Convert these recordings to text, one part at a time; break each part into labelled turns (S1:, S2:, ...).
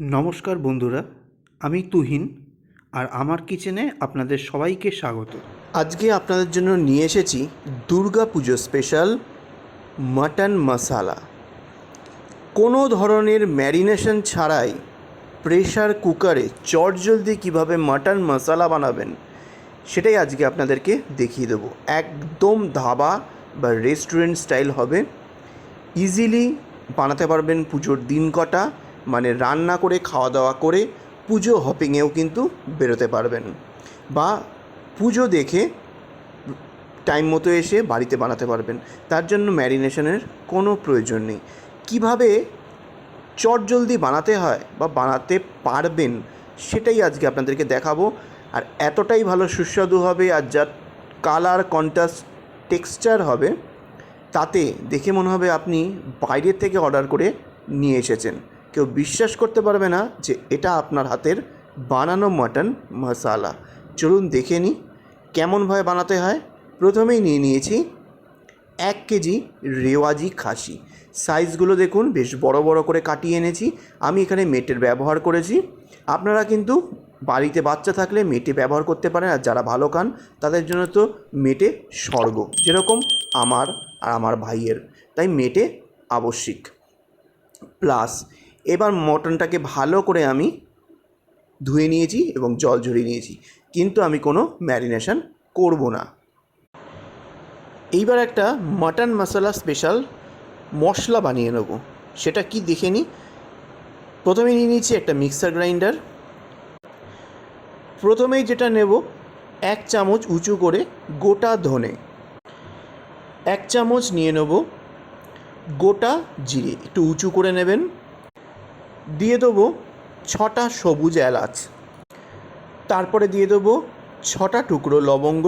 S1: নমস্কার বন্ধুরা, আমি তুহিন আর আমার কিচেনে আপনাদের সবাইকে স্বাগত।
S2: আজকে আপনাদের জন্য নিয়ে এসেছি দুর্গা পুজো স্পেশাল মাটন মশালা। কোনো ধরনের ম্যারিনেশন ছাড়াই প্রেশার কুকারে চটজলদি কীভাবে মাটন মশালা বানাবেন, সেটাই আজকে আপনাদেরকে দেখিয়ে দেবো। একদম ধাবা বা রেস্টুরেন্ট স্টাইল হবে। ইজিলি বানাতে পারবেন পুজোর দিন কটা মানে রান্না করে খাওয়া দাওয়া করে পুজো হপিংয়েও কিন্তু বেরোতে পারবেন। বা পুজো দেখে টাইম মতো এসে বাড়িতে বানাতে পারবেন। তার জন্য ম্যারিনেশনের কোনো প্রয়োজন নেই। কীভাবে চটজলদি বানাতে হয় বা বানাতে পারবেন, সেটাই আজকে আপনাদেরকে দেখাবো। আর এতটাই ভালো সুস্বাদু হবে আর যা কালার কন্ট্রাস্ট টেক্সচার হবে, তাতে দেখে মনে হবে আপনি বাইরের থেকে অর্ডার করে নিয়ে এসেছেন। কেউ বিশ্বাস করতে পারবে না যে এটা আপনার হাতের বানানো মাটন মশালা। চলুন দেখে নিই কেমনভাবে বানাতে হয়। প্রথমেই নিয়ে নিয়েছি এক কেজি রেওয়াজি খাসি। সাইজগুলো দেখুন, বেশ বড় বড় করে কাটিয়ে এনেছি। আমি এখানে মেটের ব্যবহার করেছি। আপনারা কিন্তু বাড়িতে বাচ্চা থাকলে মেটে ব্যবহার করতে পারেন আর যারা ভালো খান, তাদের জন্য তো মেটে স্বর্গ। যেরকম আমার আর আমার ভাইয়ের। তাই মেটে আবশ্যিক। প্লাস এবার মটনটাকে ভালো করে আমি ধুয়ে নিয়েছি এবং জল ঝরিয়ে নিয়েছি। কিন্তু আমি কোনো ম্যারিনেশন করব না। এইবার একটা মাটন মশলা স্পেশাল মশলা বানিয়ে নেব। সেটা কি দেখে নিই। প্রথমে নিয়ে নিয়েছি একটা মিক্সার গ্রাইন্ডার। প্রথমেই যেটা নেব, এক চামচ উঁচু করে গোটা ধনে। এক চামচ নিয়ে নেব গোটা জিরে। একটু উঁচু করে নেবেন। দিয়ে দেবো ছটা সবুজ এলাচ। তারপরে দিয়ে দেবো ছটা টুকরো লবঙ্গ।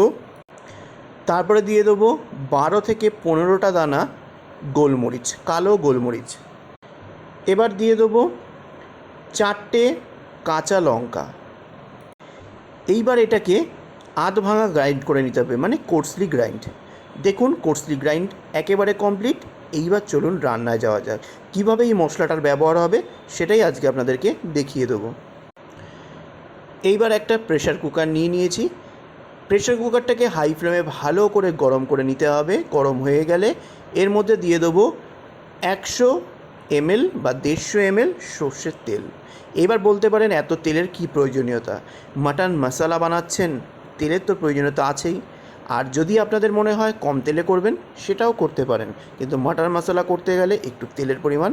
S2: তারপরে দিয়ে দেবো বারো থেকে পনেরোটা দানা গোলমরিচ, কালো গোলমরিচ। এবার দিয়ে দেবো চারটে কাঁচা লঙ্কা। এইবার এটাকে আধ ভাঙা গ্রাইন্ড করে নিতে হবে মানে কোর্সলি গ্রাইন্ড দেখুন, কোর্সলি গ্রাইন্ড একেবারে কমপ্লিট এইবার চলুন রান্নায় যাওয়া যাক। কীভাবে এই মশলাটার ব্যবহার হবে, সেটাই আজকে আপনাদেরকে দেখিয়ে দেবো। এইবার একটা প্রেশার কুকার নিয়ে নিয়েছি। প্রেশার কুকারটাকে হাই ফ্লেমে ভালো করে গরম করে নিতে হবে। গরম হয়ে গেলে এর মধ্যে দিয়ে দেবো একশো এমএল বা দেড়শো এমএল সর্ষের তেল। এবার বলতে পারেন এত তেলের কি প্রয়োজনীয়তা? মাটন মশলা বানাচ্ছেন, তেলের তো প্রয়োজনীয়তা আছেই। আর যদি আপনাদের মনে হয় কম তেলে করবেন, সেটাও করতে পারেন। কিন্তু মাটার মশলা করতে গেলে একটু তেলের পরিমাণ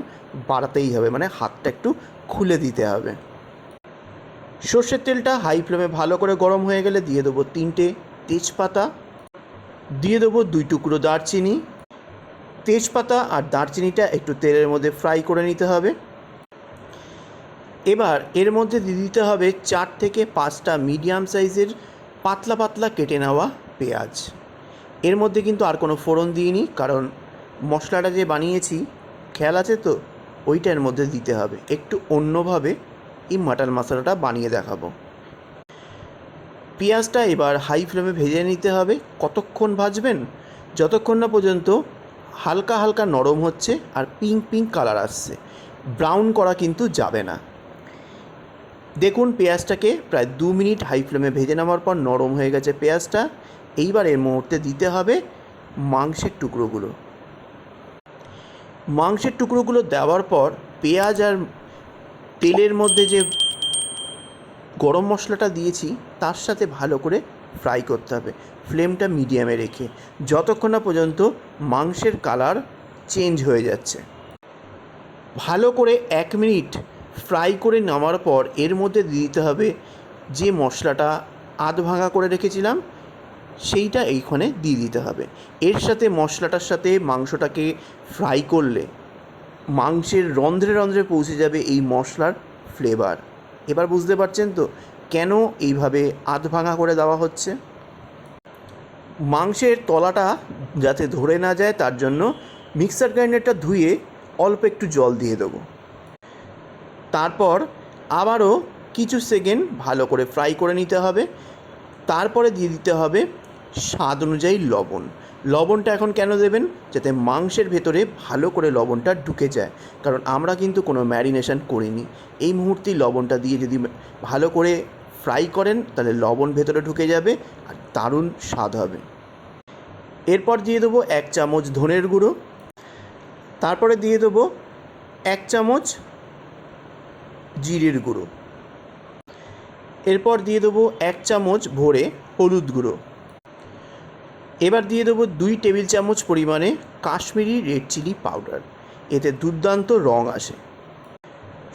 S2: বাড়াতেই হবে মানে হাতটা একটু খুলে দিতে হবে। সর্ষের তেলটা হাই ফ্লেমে ভালো করে গরম হয়ে গেলে দিয়ে দেবো তিনটে তেজপাতা, দিয়ে দেবো দুই টুকরো দারচিনি। তেজপাতা আর দারচিনিটা একটু তেলের মধ্যে ফ্রাই করে নিতে হবে। এবার এর মধ্যে দিয়ে দিতে হবে চার থেকে পাঁচটা মিডিয়াম সাইজের পাতলা পাতলা কেটে নেওয়া পেঁয়াজ। এর মধ্যে কিন্তু আর কোনো ফোড়ন দিইনি, কারণ মশলাটা যে বানিয়েছি, খেয়াল আছে তো? ওইটা এর মধ্যে দিতে হবে। একটু অন্যভাবে এই মাটন মশলাটা বানিয়ে দেখাবো। পেঁয়াজটা এবার হাই ফ্লেমে ভেজে নিতে হবে। কতক্ষণ ভাজবেন? যতক্ষণ না পর্যন্ত হালকা হালকা নরম হচ্ছে আর পিঙ্ক পিঙ্ক কালার আসছে। ব্রাউন করা কিন্তু যাবে না। দেখুন, পেঁয়াজটাকে প্রায় দু মিনিট হাই ফ্লেমে ভেজে নেওয়ার পর নরম হয়ে গেছে পেঁয়াজটা। এইবার এর মুহূর্তে দিতে হবে মাংসের টুকরোগুলো। মাংসের টুকরোগুলো দেওয়ার পর পেঁয়াজ আর তেলের মধ্যে যে গরম মশলাটা দিয়েছি, তার সাথে ভালো করে ফ্রাই করতে হবে। ফ্লেমটা মিডিয়ামে রেখে। যতক্ষণ না পর্যন্ত মাংসের কালার চেঞ্জ হয়ে যাচ্ছে। ভালো করে এক মিনিট ফ্রাই করে নামার পর এর মধ্যে দিতে হবে যে মশলাটা আধ ভাঙা করে রেখেছিলাম সেইটা এইখানে দিয়ে দিতে হবে। এর সাথে মশলাটার সাথে মাংসটাকে ফ্রাই করলে মাংসের রন্ধ্রে রন্ধ্রে পৌঁছে যাবে এই মশলার ফ্লেভার এবার বুঝতে পারছেন তো কেন এইভাবে আধ ভাঙা করে দেওয়া হচ্ছে? মাংসের তলাটা যাতে ধরে না যায় তার জন্য মিক্সার গ্রাইন্ডারটা ধুয়ে অল্প একটু জল দিয়ে দেবো। তারপর আবারও কিছু সেকেন্ড ভালো করে ফ্রাই করে নিতে হবে। তারপরে দিয়ে দিতে হবে স্বাদ অনুযায়ী লবণ। লবণটা এখন কেন দেবেন? যাতে মাংসের ভেতরে ভালো করে লবণটা ঢুকে যায়। কারণ আমরা কিন্তু কোনো ম্যারিনেশন করিনি। এই মুহূর্তেই লবণটা দিয়ে যদি ভালো করে ফ্রাই করেন, তাহলে লবণ ভেতরে ঢুকে যাবে আর দারুণ স্বাদ হবে। এরপর দিয়ে দেবো এক চামচ ধনের গুঁড়ো। তারপরে দিয়ে দেবো এক চামচ জিরের গুঁড়ো। এরপর দিয়ে দেবো এক চামচ ভরে হলুদ গুঁড়ো। এবার দিয়ে দেবো দুই টেবিল চামচ পরিমাণে কাশ্মীরি রেড চিলি পাউডার। এতে দুর্দান্ত রং আসে।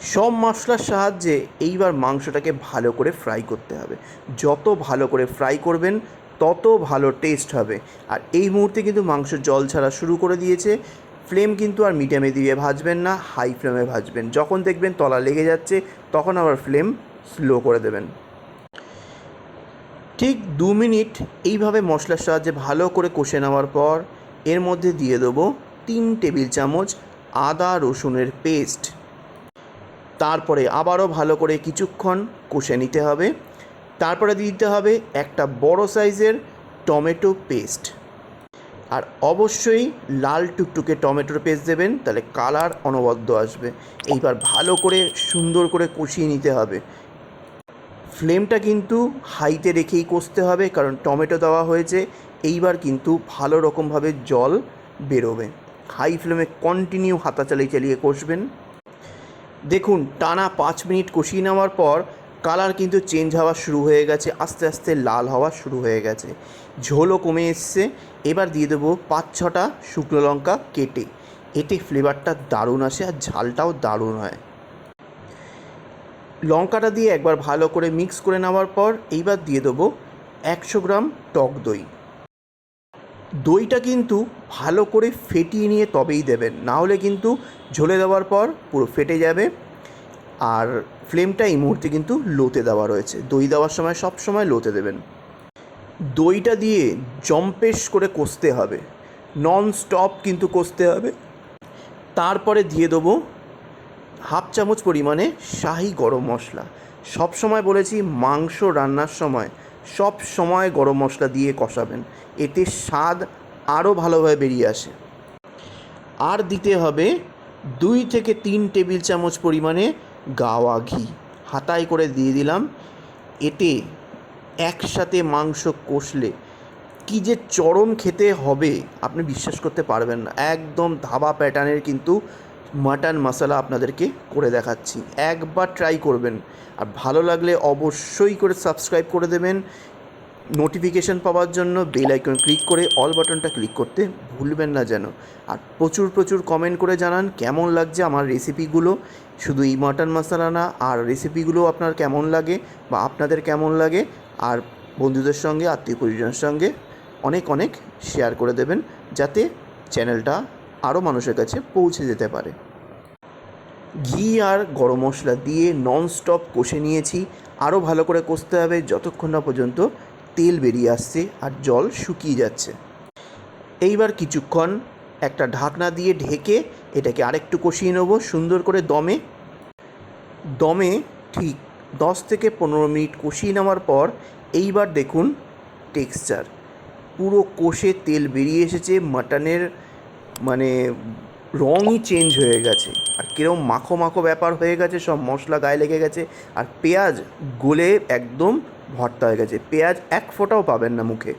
S2: সব মশলার সাহায্যে এইবার মাংসটাকে ভালো করে ফ্রাই করতে হবে। যত ভালো করে ফ্রাই করবেন, তত ভালো টেস্ট হবে। আর এই মুহূর্তে কিন্তু মাংস জল ছাড়া শুরু করে দিয়েছে। ফ্লেম কিন্তু আর মিডিয়ামে দিয়ে ভাজবেন না, হাই ফ্লেমে ভাজবেন। যখন দেখবেন তলা লেগে যাচ্ছে, তখন আবার ফ্লেম স্লো করে দেবেন। ঠিক দু মিনিট এইভাবে মশলার সাহায্যে ভালো করে কষে নেওয়ার পর এর মধ্যে দিয়ে দেবো তিন টেবিল চামচ আদা রসুনের পেস্ট। তারপরে আবারও ভালো করে কিছুক্ষণ কষে নিতে হবে। তারপরে দিতে হবে একটা বড় সাইজের টমেটো পেস্ট। আর অবশ্যই লাল টুকটুকে টমেটোর পেস্ট দেবেন, তাহলে কালার অনবদ্য আসবে। এইবার ভালো করে সুন্দর করে কষিয়ে নিতে হবে। ফ্লেমটা কিন্তু হাইতে রেখেই কষতে হবে, কারণ টমেটো দেওয়া হয়েছে। এইবার কিন্তু ভালো রকমভাবে জল বেরোবে। হাই ফ্লেমে কন্টিনিউ হাতা চালিয়ে চালিয়ে কষবেন। দেখুন, টানা পাঁচ মিনিট কষিয়ে নেওয়ার পর কালার কিন্তু চেঞ্জ হওয়া শুরু হয়ে গেছে, আস্তে আস্তে লাল হওয়া শুরু হয়ে গেছে। ঝোলও কমে এসছে। এবার দিয়ে দেবো পাঁচ ছটা শুকনো লঙ্কা কেটে। এতে ফ্লেভারটা দারুণ আসে আর ঝালটাও দারুণ হয়। লঙ্কাটা দিয়ে একবার ভালো করে মিক্স করে নেওয়ার পর এইবার দিয়ে দেবো একশো গ্রাম টক দই। দইটা কিন্তু ভালো করে ফেটিয়ে নিয়ে তবেই দেবেন, না হলে কিন্তু ঝোলে দেওয়ার পর পুরো ফেটে যাবে। আর ফ্লেমটা এই মুহূর্তে কিন্তু লোতে দেওয়া রয়েছে, দই দেওয়ার সময় সব সময় লোতে দেবেন। দইটা দিয়ে জম্পেশ করে কষতে হবে নন স্টপ কিন্তু কষতে হবে। তারপরে দিয়ে দেবো হাফ চামচ পরিমাণে শাহি গরম মশলা। সব সময় বলেছি মাংস রান্নার সময় সব সময় গরম মশলা দিয়ে কষাবেন। এতে স্বাদ আরও ভালোভাবে বেরিয়ে আসে। আর দিতে হবে দুই থেকে তিন টেবিল চামচ পরিমাণে গাওয়া ঘি। হাতায় করে দিয়ে দিলাম। এতে একসাথে মাংস কষলে কি যে চরম খেতে হবে, আপনি বিশ্বাস করতে পারবেন না। একদম ধাবা প্যাটার্নের কিন্তু মাটন মশলা আপনাদেরকে করে দেখাচ্ছি। একবার ট্রাই করবেন। আর ভালো লাগলে অবশ্যই করে সাবস্ক্রাইব করে দেবেন। নোটিফিকেশান পাওয়ার জন্য বেল আইকন ক্লিক করে অল বাটনটা ক্লিক করতে ভুলবেন না যেন। আর প্রচুর প্রচুর কমেন্ট করে জানান কেমন লাগছে আমার রেসিপিগুলো শুধু এই মাটন মশলা না, আর রেসিপিগুলো আপনার কেমন লাগে বা আপনাদের কেমন লাগে, আর বন্ধুদের সঙ্গে আত্মীয় পরিজনের সঙ্গে অনেক অনেক শেয়ার করে দেবেন। যাতে চ্যানেলটা আরও মানুষের কাছে পৌঁছে যেতে পারে। ঘি আর গরম মশলা দিয়ে নন স্টপ কষে নিয়েছি। আরও ভালো করে কষতে হবে, যতক্ষণ না পর্যন্ত তেল বেরিয়ে আসছে আর জল শুকিয়ে যাচ্ছে। এইবার কিছুক্ষণ একটা ঢাকনা দিয়ে ঢেকে এটাকে আরেকটু কষিয়ে নেব সুন্দর করে দমে। দমে ঠিক দশ থেকে পনেরো মিনিট কষিয়ে নেওয়ার পর এইবার দেখুন টেক্সচার। পুরো কষে তেল বেরিয়ে এসেছে, মাটনের মানে রঙই চেঞ্জ হয়ে গেছে। আর কীরকম মাখো মাখো ব্যাপার হয়ে গেছে, সব মশলা গায়ে লেগে গেছে, আর পেঁয়াজ গলে একদম ভর্তা হয়ে গেছে। পেঁয়াজ এক ফোঁটাও পাবেন না মুখে।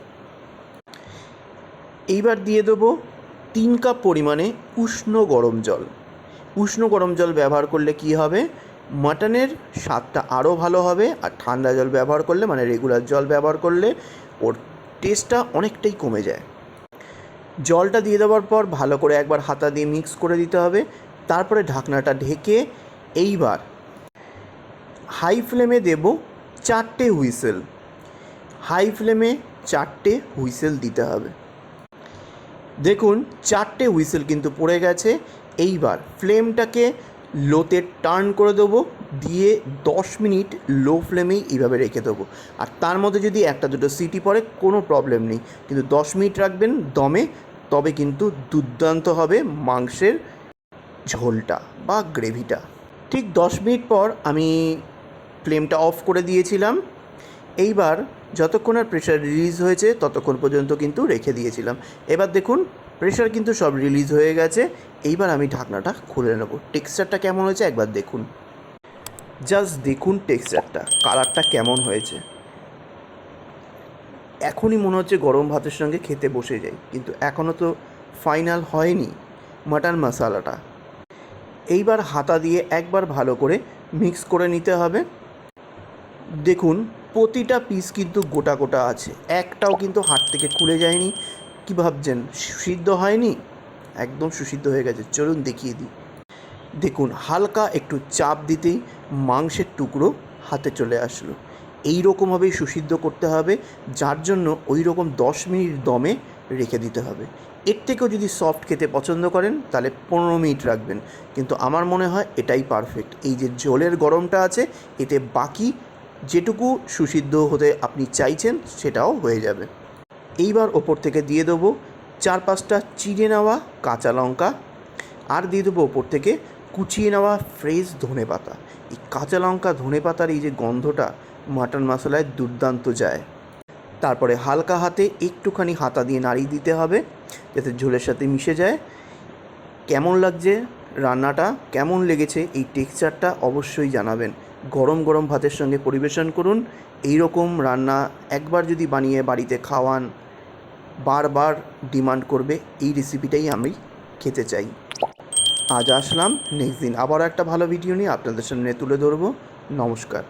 S2: এইবার দিয়ে দেবো তিন কাপ পরিমাণে উষ্ণ গরম জল। উষ্ণ গরম জল ব্যবহার করলে কি হবে? মাটনের স্বাদটা আরও ভালো হবে, আর ঠান্ডা জল ব্যবহার করলে মানে রেগুলার জল ব্যবহার করলে, ওর টেস্টটা অনেকটাই কমে যায়। জলটা দিয়ে দেওয়ার পর ভালো করে একবার হাতা দিয়ে মিক্স করে দিতে হবে। তারপরে ঢাকনাটা ঢেকে এইবার হাই ফ্লেমে দেব চারটে হুইসেল। হাই ফ্লেমে চারটে হুইসেল দিতে হবে। দেখুন, চারটে হুইসেল কিন্তু পড়ে গেছে। এইবার ফ্লেমটাকে লোতে টার্ন করে দেবো। দিয়ে দশ মিনিট লো ফ্লেমেই এইভাবে রেখে দেবো। আর তার মধ্যে যদি একটা দুটো সিটি পড়ে, কোনো প্রবলেম নেই। কিন্তু দশ মিনিট রাখবেন দমে, তবে কিন্তু দুর্দান্ত হবে মাংসের ঝোলটা বা গ্রেভিটা ঠিক দশ মিনিট পর আমি ফ্লেমটা অফ করে দিয়েছিলাম। এইবার যতক্ষণ আর প্রেশার রিলিজ হয়েছে, ততক্ষণ পর্যন্ত কিন্তু রেখে দিয়েছিলাম। এবার দেখুন প্রেশার কিন্তু সব রিলিজ হয়ে গেছে। এইবার আমি ঢাকনাটা খুলে নেব। টেক্সচারটা কেমন হয়েছে একবার দেখুন। জাস্ট দেখুন টেক্সচারটা, কালারটা কেমন হয়েছে। এখনই মনে হচ্ছে গরম ভাতের সঙ্গে খেতে বসে যাই, কিন্তু এখনও তো ফাইনাল হয়নি মাটন মশালাটা এইবার হাতা দিয়ে একবার ভালো করে মিক্স করে নিতে হবে। দেখুন, প্রতিটা পিস কিন্তু গোটা গোটা আছে, একটাও কিন্তু হাত থেকে খুলে যায়নি। কি ভাবছেন সিদ্ধ হয়নি? একদম সুসিদ্ধ হয়ে গেছে, চলুন দেখিয়ে দিই। দেখুন, হালকা একটু চাপ দিতেই মাংসের টুকরো হাতে চলে আসলো। এই রকমভাবেই সুসিদ্ধ করতে হবে, যার জন্য ওই রকম দশ মিনিট দমে রেখে দিতে হবে। এর থেকেও যদি সফট খেতে পছন্দ করেন, তাহলে পনেরো মিনিট রাখবেন। কিন্তু আমার মনে হয় এটাই পারফেক্ট। এই যে জলের গরমটা আছে, এতে বাকি যেটুকু সুসিদ্ধ হতে আপনি চাইছেন, সেটাও হয়ে যাবে। এইবার ওপর থেকে দিয়ে দেবো চার পাঁচটা চিড়ে নেওয়া কাঁচা লঙ্কা। আর দিয়ে দেবো ওপর থেকে কুচিয়ে নেওয়া ফ্রেশ ধনে পাতা এই কাঁচা লঙ্কা ধনে পাতার এই যে গন্ধটা মাটন মশলায় দুর্দান্ত যায়। তারপরে হালকা হাতে একটুখানি হাতা দিয়ে নাড়িয়ে দিতে হবে, যাতে ঝোলের সাথে মিশে যায়। কেমন লাগছে রান্নাটা? কেমন লেগেছে এই টেক্সচারটা? অবশ্যই জানাবেন। গরম গরম ভাতের সঙ্গে পরিবেশন করুন। এই রকম রান্না একবার যদি বানিয়ে বাড়িতে খাওয়ান, বারবার ডিমান্ড করবে। এই রেসিপিটাই আমি খেতে চাই। আজ আসলাম নেক্সট দিন। আবারও একটা ভালো ভিডিও নিয়ে আপনাদের সামনে তুলে ধরবো। নমস্কার।